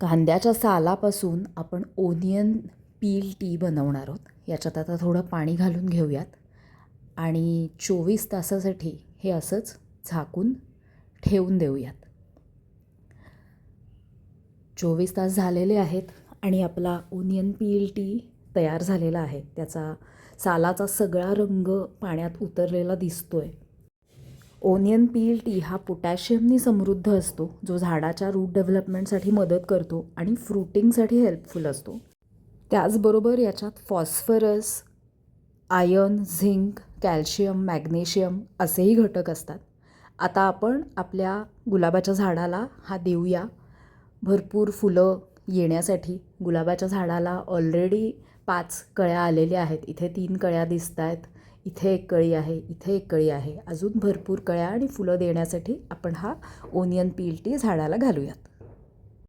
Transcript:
कांद्याच्या सालापासून आपण ओनियन पील टी बनवणार आहोत. याच्यात आता थोडं पाणी घालून घेऊयात. आणि चोवीस तासासाठी हे असंच झाकून ठेवून देऊयात. चोवीस तास झालेले आहेत आणि आपला ओनियन पील टी तयार झालेला आहे. त्याचा सालाचा सगळा रंग पाण्यात उतरलेला दिसतो आहे ओनियन पील टी हा पोटॅशियमनी समृद्ध असतो जो झाडाच्या रूट डेव्हलपमेंटसाठी मदत करतो आणि फ्रुटिंगसाठी हेल्पफुल असतो. त्याचबरोबर याच्यात phosphorus iron zinc calcium magnesium असेही घटक असतात. आता आपण आपल्या गुलाबाच्या झाडाला हा देऊया. भरपूर फुलं येण्यासाठी गुलाबाच्या झाडाला ऑलरेडी पाच कळ्या आलेल्या आहेत. इथे तीन कळ्या दिसत आहेत इथे एक कळी आहे. इथे एक कळी आहे. अजून भरपूर कळ्या आणि फुलं देण्यासाठी आपण हा ओनियन पील टी झाडाला घालूयात.